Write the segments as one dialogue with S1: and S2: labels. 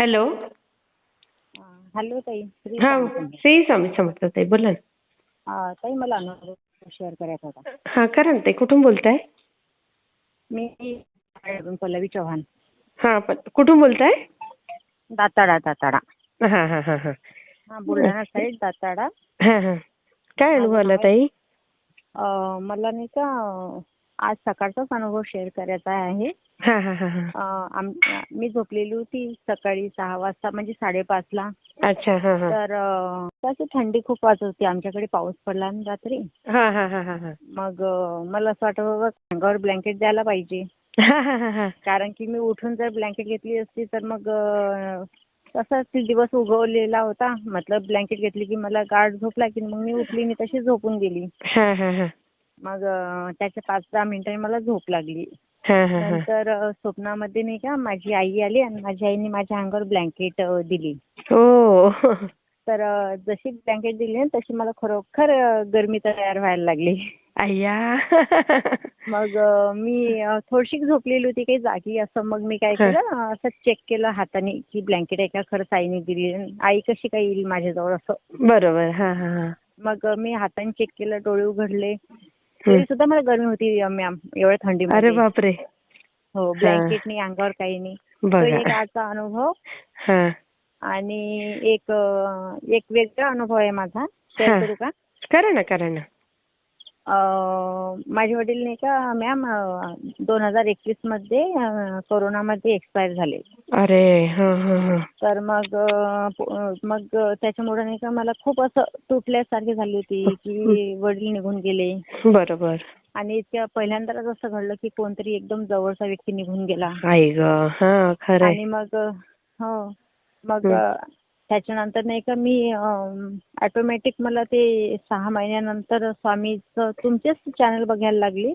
S1: Hello
S2: hello ताई श्री
S1: हा
S2: स्वामी
S1: श्री स्वामी समर्थ ताई बोला ना.
S2: अं, ताई मला अनुभव शेअर करायचा होता.
S1: हा करा ना ताई कुठून बोलताय?
S2: मी अजून पल्लवी चव्हाण.
S1: हा पण कुठून बोलताय?
S2: दाताडा दाताडा.
S1: हा हा हा हा.
S2: हा बुलढाणा साईड दाताडा.
S1: हा हा. काय अनुभव आला ताई?
S2: अं, मला नाही का अं, आज सकाळचाच अनुभव शेअर करायचा आहे. मी झोपलेली होती सकाळी सहा वाजता म्हणजे साडेपाचला.
S1: अच्छा हा हा.
S2: तर तशी थंडी खूप वाजत होती. आमच्याकडे पाऊस पडला ना रात्री.
S1: हा हा हा हा हा.
S2: मग मला असं वाटत बाबा अंगावर ब्लँकेट द्यायला पाहिजे. कारण की मी उठून जर ब्लँकेट घेतली असती तर मग तसाच ते दिवस उगवलेला होता. मतलब ब्लँकेट घेतली की मला गाढ झोप लागली मग मी उठली मी तशी झोपून गेली. मग त्याच्या पाच दहा मिनिटांनी मला झोप लागली. नंतर स्वप्नामध्ये नाही का माझी आई आली आणि माझ्या आईने माझ्या अंगावर ब्लँकेट दिली. तर जशी ब्लँकेट दिली ना तशी मला खरोखर गरमी तयार व्हायला लागली.
S1: अय्या.
S2: मग मी थोडीशी झोपलेली होती काही जागी असं मग मी काय. केलं असं चेक केलं हाताने की ब्लँकेट आहे का खरंच आईने दिली. आई कशी काय येईल माझ्याजवळ असं.
S1: बरोबर.
S2: मग मी हाताने चेक केलं डोळे उघडले. तरी सुद्धा मला गरमी होती मॅम एवढ्या
S1: अरे
S2: थंडीमध्ये
S1: बापरे.
S2: हो ब्लँकेट नाही अंगावर काही नाही. तो एक आजचा अनुभव. आणि एक एक वेगळा अनुभव आहे माझा. शेअर करू का?
S1: करा ना करा ना.
S2: माझे वडील नाही का मॅम दोन हजार एकवीसमध्ये कोरोनामध्ये एक्सपायर झाले.
S1: अरे हा हा हा.
S2: तर मग मग त्याच्यामुळे नाही का मला खूप असं तुटल्यासारखी झाली होती की वडील निघून गेले.
S1: बरोबर.
S2: आणि इतक्या पहिल्यांदाच असं घडलं की कोणतरी एकदम जवळचा व्यक्ती निघून गेला.
S1: आई ग हा खरंय.
S2: आणि मग हो. मग त्याच्यानंतर नाही का मी ऑटोमॅटिक मला ते सहा महिन्यानंतर स्वामीचं तुमचेच चॅनल बघायला लागली.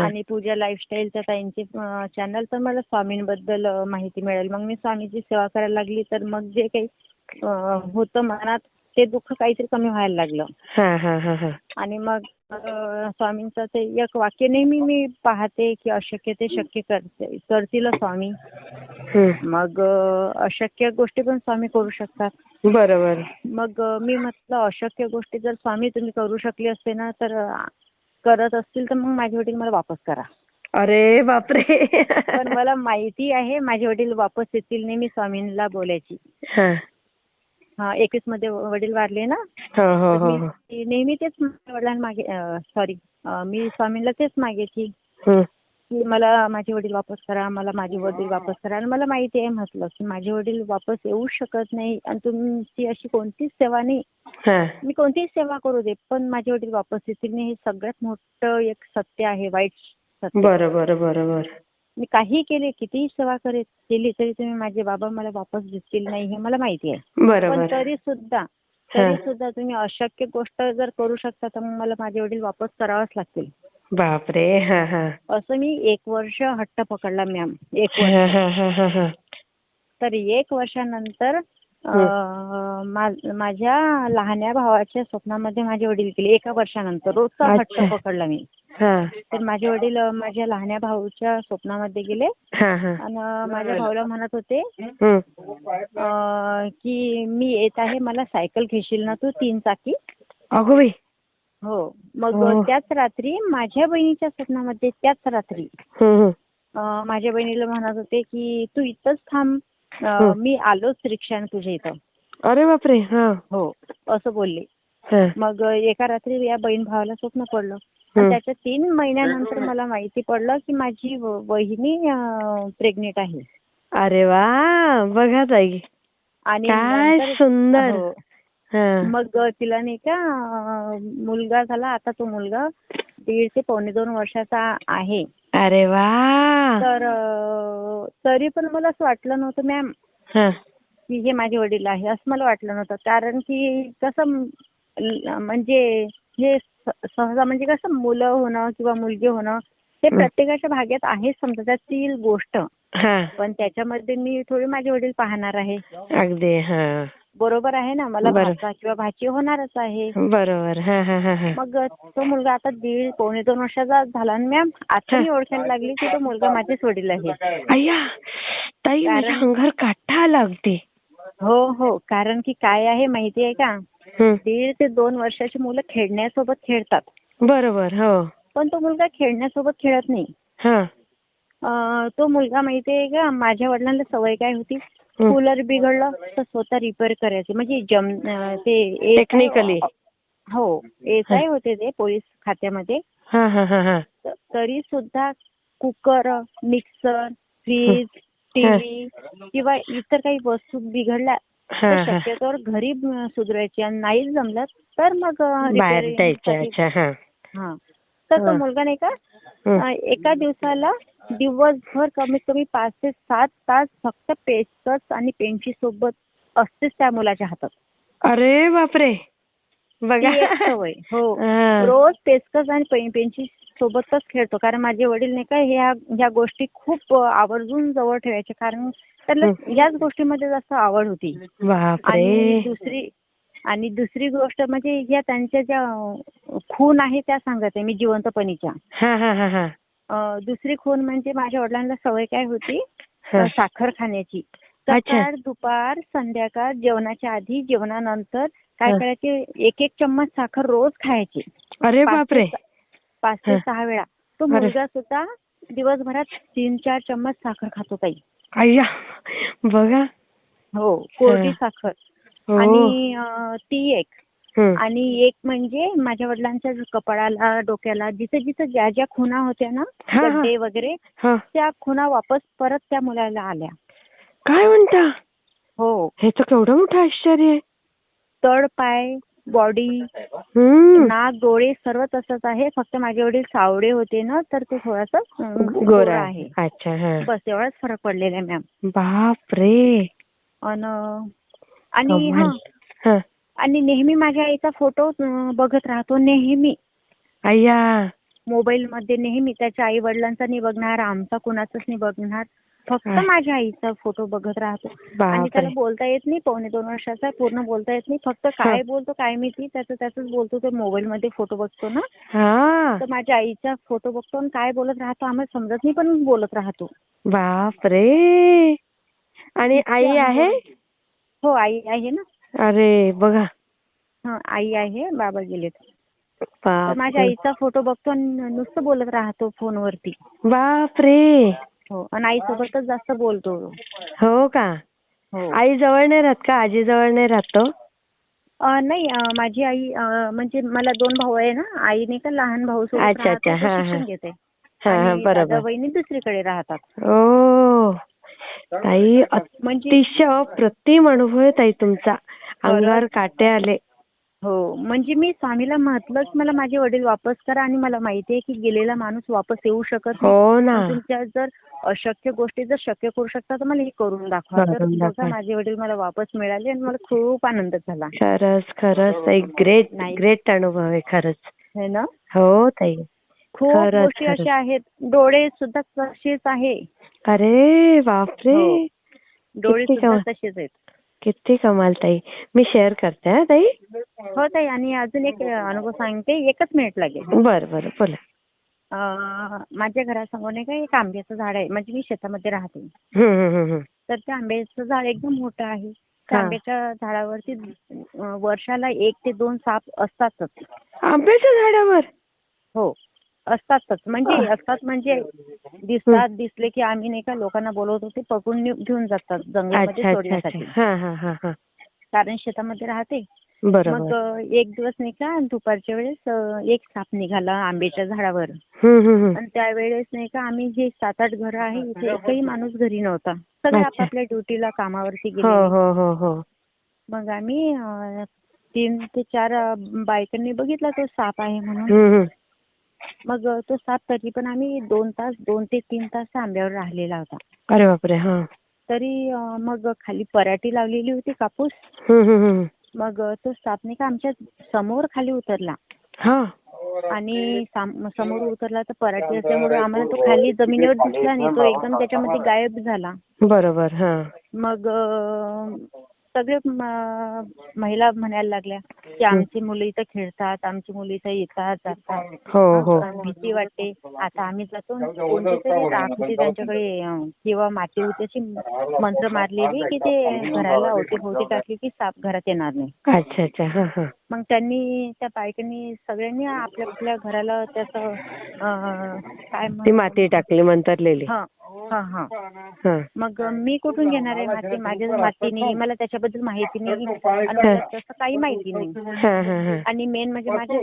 S2: आणि पूजा लाईफस्टाईलच्या ताईंचे चॅनल तर मला स्वामींबद्दल माहिती मिळेल. मग मी स्वामीची सेवा करायला लागली तर मग जे काही होतं मनात ते दुःख काहीतरी कमी व्हायला लागलं. आणि मग स्वामींचं ते एक वाक्य नेहमी मी पाहते की अशक्य ते शक्य करते करतील स्वामी. मग अं, अशक्य गोष्टी पण स्वामी करू शकतात.
S1: बरोबर.
S2: मग मी म्हटलं अशक्य गोष्टी जर स्वामी तुम्ही करू शकले असते ना तर करत असतील तर मग माझे वडील मला वापस करा.
S1: अरे बापरे.
S2: पण मला माहिती आहे माझे वडील वापस येतील नाही मी स्वामींना बोलायची.
S1: हा.
S2: हा एकवीसमध्ये वडील वारले ना
S1: हो हो हो हो.
S2: नेहमी तेच माझ्या वडिलांमागे सॉरी मी स्वामींना तेच मागायची. की मला माझे वडील वापस करा मला माझे वडील वापस करा. आणि मला माहिती आहे म्हटलं की माझे वडील वापस येऊ शकत नाही. आणि तुमची अशी कोणतीच सेवा नाही.
S1: हा.
S2: मी कोणतीही सेवा करू दे पण माझे वडील वापस येतील. नाही हे सगळ्यात मोठं एक सत्य आहे वाईट सत्य
S1: बरोबर बरोबर
S2: मी काही केले कितीही सेवा करे केली तरी तुम्ही माझे बाबा मला वापस देतील नाही हे मला माहिती आहे. पण
S1: बरोबर
S2: तरी सुद्धा. तरी सुद्धा तुम्ही अशक्य गोष्ट जर करू शकता तर मग मला माझे वडील वापस करावंच लागतील.
S1: बापरे हा हा.
S2: असं मी एक वर्ष हट्ट पकडला मॅम एक वर्ष.
S1: हा हा हा हा.
S2: तर एक वर्षानंतर अं, मा- माझ्या लहान्या भावाच्या स्वप्नामध्ये माझे वडील गेले एका वर्षानंतर. रोजचा हट्ट
S1: अच्छा.
S2: पकडला मी.
S1: हा.
S2: तर माझे वडील अं, माझ्या लहान्या भाऊच्या स्वप्नामध्ये गेले.
S1: हा हा.
S2: आणि माझ्या भाऊला म्हणत होते
S1: हम्म.
S2: अं, की मी येत आहे मला सायकल घेशील ना तू तीन चाकी?
S1: अगो बाई.
S2: हो. मग
S1: हो.
S2: त्याच रात्री माझ्या बहिणीच्या स्वप्नामध्ये त्याच रात्री माझ्या बहिणीला म्हणत होते की तू इथंच थांब. मी आलोच रिक्षाने तुझ्या इथं.
S1: अरे बापरे हा.
S2: हो असं बोलले.
S1: हा.
S2: मग एका रात्री या बहीण भावाला स्वप्न पडलं. आणि त्याच्या तीन महिन्यानंतर मला माहिती पडलं की माझी वहिनी प्रेग्नेंट आहे.
S1: अरे वा बघा ताई.
S2: आणि
S1: सुंदर.
S2: हा. मग तिला नाही का मुलगा झाला आता तो मुलगा दीड ते पावणे दोन वर्षाचा आहे.
S1: अरे वा.
S2: तर तरी पण मला असं वाटलं नव्हतं मॅम
S1: हा.
S2: की हे माझे वडील आहे असं मला वाटलं नव्हतं. कारण की कसं म्हणजे हे सहसा म्हणजे कसं मुलं होणं किंवा मुलगी होणं ते
S1: हं.
S2: प्रत्येकाच्या भाग्यात आहे समजा त्यातील गोष्ट. पण त्याच्यामध्ये मी थोडी माझे वडील पाहणार आहे.
S1: अगदी हा.
S2: बरोबर आहे ना? मला. भाचा किंवा भाची होणारच आहे.
S1: बरोबर. हा हा हा हा.
S2: मग तो मुलगा आता दीड पावणे दोन वर्षाचा झाला आणि मॅम आता मी ओळखायला लागली की तो मुलगा माझेच वडील आहे.
S1: अय्या ताई माझ्या अंगावर काटा आला अगदी
S2: हो हो. कारण की काय आहे माहिती आहे का. दीड ते दोन वर्षाची मुलं खेळण्यासोबत खेळतात.
S1: बरोबर हो.
S2: पण तो मुलगा खेळण्यासोबत खेळत नाही.
S1: हा.
S2: तो मुलगा माहितीये का? माझ्या वडिलांना सवय काय होती. कूलर बिघडलं तर स्वतः रिपेअर करायचे. म्हणजे ते
S1: Technically.
S2: हो एसआय होते ते पोलीस खात्यामध्ये.
S1: हा हा हा हा.
S2: तरी सुद्धा कुकर मिक्सर फ्रीज टीव्ही किंवा इतर काही वस्तू बिघडल्या तर शक्यतोवर घरी अं, सुधरायची. आणि नाही जमलं तर मग
S1: हा.
S2: तर तो. मुलगा नाही का एका दिवसाला दिवसभर कमीत कमी पाच ते सात तास फक्त पेचकस आणि पेनची सोबत असतेच त्या मुलाच्या हातात.
S1: अरे बापरे. बघा.
S2: ती एक सवय. हो.
S1: हा.
S2: रोज पेचकस आणि पेन पेनची सोबतच खेळतो. कारण माझे वडील नाही का ह्या ह्या गोष्टी खूप अं, आवर्जून जवळ ठेवायचे. कारण त्यांना याच गोष्टीमध्ये जास्त आवड होती. आणि
S1: बापरे
S2: दुसरी आणि दुसरी गोष्ट म्हणजे या त्यांच्या ज्या अं, खून आहे त्या सांगत आहे मी जिवंतपणीच्या.
S1: हा हा हा हा.
S2: दुसरी खून म्हणजे माझ्या वडिलांना सवय काय होती साखर खाण्याची. सकाळ दुपार संध्याकाळ जेवणाच्या आधी जेवणानंतर काय. करायचे एक एक चम्मच साखर रोज खायचे
S1: अरे बापरे
S2: पाच ते. सहा वेळा तो. मुलगा सुद्धा दिवसभरात तीन चार चम्मच साखर खातो ताई
S1: अय्या बघा
S2: हो कोरडी. साखर
S1: हो
S2: आणि ती एक. आणि एक म्हणजे माझ्या वडिलांच्या जो कपाळाला डोक्याला जिथे जिथे ज्या ज्या खुणा होत्या ना. गड्डे वगैरे. त्या खुणा वापस परत त्या मुलाला आल्या.
S1: काय म्हणता?
S2: हो.
S1: हे तर केवढं मोठं आश्चर्य आहे.
S2: तळ पाय बॉडी. नाक डोळे सर्व तसंच आहे. फक्त माझे वडील सावळे होते ना तर ते थोडासा
S1: गोरा आहे. अच्छा
S2: बस एवढाच फरक पडलेला आहे मॅम
S1: बाप रे
S2: अन आणि हा. आणि नेहमी माझ्या आईचा फोटो बघत राहतो नेहमी.
S1: अय्या.
S2: मोबाईल मध्ये नेहमी त्याच्या आई वडिलांचा नाही बघणार आमचा कुणाचाच नाही बघणार. फक्त. माझ्या आईचा फोटो बघत राहतो. आणि
S1: बापरे.
S2: त्याला बोलता येत नाही पावणे दोन वर्षाचा पूर्ण बोलता येत नाही. फक्त काय बोलतो काय माहिती त्याचं त्याच बोलतो तो मोबाईल मध्ये फोटो बघतो ना.
S1: हा.
S2: तर माझ्या आईचा फोटो बघतो आणि काय बोलत राहतो आम्हाला समजत नाही पण बोलत राहतो.
S1: बाप रे आणि आई आहे?
S2: हो आई आहे ना.
S1: अरे बघा.
S2: हा आई आहे बाबा गेलेत. तर
S1: बाप
S2: माझ्या आईचा फोटो बघतो आणि नुसतं बोलत राहतो फोनवरती.
S1: बाप रे
S2: हो आणि आईसोबतच जास्त बोलतो.
S1: हो का?
S2: हो.
S1: आई जवळ नाही राहत का? आजी जवळ नाही राहतो
S2: अं, नाही अं, माझी आई अं, म्हणजे मला दोन भाऊ आहे ना आई नाही का लहान भाऊ सोबत
S1: अच्छा,
S2: राहते,
S1: अच्छा.
S2: तो
S1: हा,
S2: शिक्षण
S1: हा.
S2: घेते.
S1: हा हा
S2: आणि
S1: बरोबर.
S2: बहिणी दुसरीकडे राहतात.
S1: ओ. ताई
S2: म्हणजे
S1: अतिशय अप्रतिम अनुभव आहे ताई तुमचा. अंगावर काटे आले.
S2: हो म्हणजे मी स्वामीला म्हटलं की मला माझे वडील वापस करा आणि मला माहिती आहे की गेलेला माणूस वापस येऊ शकत नाही.
S1: हो ना.
S2: तुमच्या जर अशक्य गोष्टी जर शक्य करू शकता तर मला हे करून दाखवा. तर. माझे वडील मला वापस मिळाले आणि मला खूप आनंद झाला.
S1: खरंच खरंच. ताई ग्रेट
S2: नाही.
S1: ग्रेट अनुभव आहे खरंच.
S2: है ना?
S1: हो ताई.
S2: खूप गोष्टी. अशा आहेत. डोळे सुद्धा तसेच आहे.
S1: अरे बापरे.
S2: हो. डोळे सुद्धा. तसेच आहेत.
S1: किती कमाल ताई. मी शेअर करते हा ताई.
S2: हो ताई आणि अजून एक अनुभव सांगते. एकच मिनिट लागेल.
S1: बरं बरं बोला.
S2: अं, माझ्या घरासमोर नाही का एक आंब्याचं झाड आहे. म्हणजे मी शेतामध्ये राहते.
S1: हम्म, हम्म, हम्म, हम्म.
S2: तर त्या आंब्याचं झाड एकदम मोठं आहे. त्या
S1: हा.
S2: आंब्याच्या झाडावरती अं, वर्षाला एक ते दोन साप असतातच.
S1: आंब्याच्या झाडावर?
S2: हो. असतातच. म्हणजे असतात म्हणजे दिसतात दिसले की आम्ही नाही का लोकांना बोलवतो ते पकडून घेऊन जातात जंगलामध्ये सोडण्यासाठी.
S1: हा हा हा हा.
S2: कारण शेतामध्ये राहते. मग एक दिवस नाही का दुपारच्या वेळेस एक साप निघाला आंब्याच्या झाडावर.
S1: हम्म हम्म हम्म.
S2: आणि त्यावेळेस नाही का आम्ही जे सात आठ घरं आहे इथे एकही माणूस घरी नव्हता. सगळे. आपापल्या ड्युटीला कामावरती
S1: हो
S2: गेले
S1: हो हो हो.
S2: मग आम्ही तीन ते चार बायकांनी बघितला तो साप आहे म्हणून. मग तो साप तरी पण आम्ही दोन तास दोन ते तीन तास आंब्यावर राहिलेला होता.
S1: अरे बापरे हा.
S2: तरी मग खाली पराठी लावलेली होती कापूस.
S1: हम्म हम्म हम्म.
S2: मग तो साप नाही का आमच्यासमोर खाली उतरला.
S1: हा.
S2: आणि साम- समोर उतरला तर पराठी असल्यामुळे आम्हाला तो खाली जमिनीवर दिसला नाही. तो एकदम त्याच्यामध्ये गायब झाला.
S1: बरोबर हा.
S2: मग सगळे महिला म्हणायला लागल्या की आमची मुलं इथं खेळतात आमची मुलं इथं येतात जातात.
S1: हो हो.
S2: भीती वाटते. आता आम्ही जातो कोणती तरी त्यांच्याकडे अ, किंवा माती होती अशी मंत्र मारलेली की ते घराला अवतीभोवती टाकली की साप घरात येणार नाही.
S1: अच्छा अच्छा. हा हा.
S2: मग त्यांनी त्या बायकांनी सगळ्यांनी आपल्या आपल्या घराला त्याचं अ, काय
S1: ती माती टाकली मंतरलेली
S2: हा हा हा.
S1: हा.
S2: मग मी कुठून घेणार आहे माती? माझ्या माती नाही मला त्याच्याबद्दल माहिती नाही आणि मला तसं काही माहिती नाही.
S1: हा हा हा.
S2: आणि मेन म्हणजे माझ्या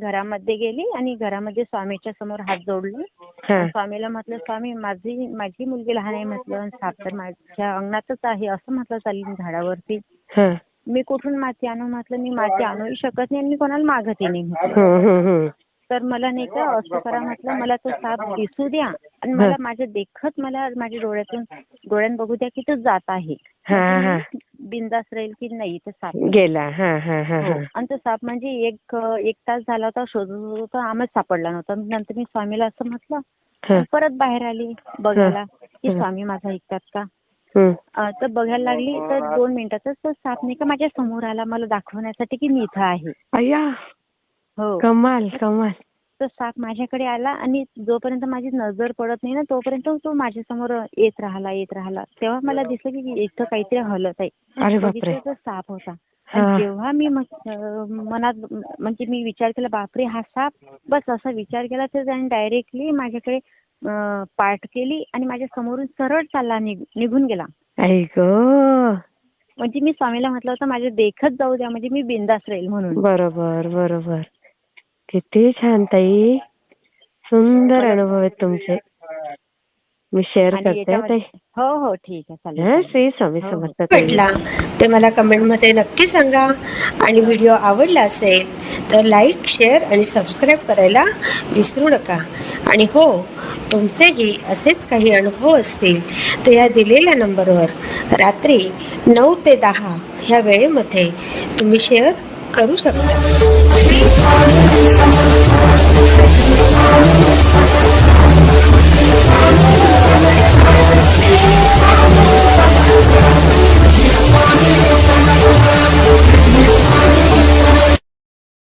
S2: घरामध्ये गेली आणि घरामध्ये स्वामीच्या समोर हात जोडले.
S1: हा.
S2: स्वामीला म्हटलं स्वामी माझी माझी मुलगी लहान आहे म्हटलं साप तर माझ्या अंगणातच आहे असं म्हटलं चालेल झाडावरती. मी कुठून माती आणू म्हटलं मी माती आणूही शकत नाही आणि मी कोणाला मागतही नाही म्हटलं. तर मला नाही का असं करा म्हटलं मला तो साप दिसू द्या आणि मला माझ्या देखत मला माझ्या डोळ्यातून डोळ्यात बघू द्या की तो जात आहे. बिंदास राहील की नाही तो साप.
S1: गेला. हा हा हा
S2: हो.
S1: हा.
S2: आणि तो साप म्हणजे एक एक तास झाला होता शोधत होता आम्हाला सापडला नव्हता. नंतर मी स्वामीला असं म्हटलं
S1: हा.
S2: आणि परत बाहेर आली बघायला की. स्वामी माझा ऐकतात का? तर बघायला लागली तर दोन मिनिटातच तो साप नाही का माझ्यासमोर आला मला दाखवण्यासाठी की मी इथं आहे. हो.
S1: कमाल कमाल.
S2: तो साप माझ्याकडे आला आणि जोपर्यंत माझी नजर पडत नाही ना तोपर्यंत तो माझ्यासमोर येत राहिला येत राहिला. तेव्हा मला दिसलं की इथं काहीतरी हलत आहे. बघितलं तर साप होता.
S1: हा.
S2: आणि जेव्हा मी मनात म्हणजे मी विचार केला बापरे हा साप. बस असा विचार केला तर त्याने डायरेक्टली माझ्याकडे पाठ केली आणि माझ्या समोरून सरळ चालला निघ- निघून गेला. म्हणजे मी स्वामीला म्हटलं होतं माझ्या देखत जाऊ द्या म्हणजे मी बिंदास राहील म्हणून.
S1: बरोबर बरोबर. किती छान ताई. सुंदर अनुभव आहेत तुमचे. मी शेअर करते हा
S2: हो हो ठीक आहे चालेल
S1: हा. श्री स्वामी
S2: हो, हो.
S1: समर्थ
S3: भेटला. ते मला कमेंटमध्ये नक्की सांगा. आणि व्हिडिओ आवडला असेल तर लाईक शेअर आणि सबस्क्राईब करायला विसरू नका. आणि हो तुमचेही असेच काही अनुभव असतील तर या दिलेल्या नंबरवर रात्री नऊ ते दहा ह्या वेळेमध्ये तुम्ही शेअर करू शकता.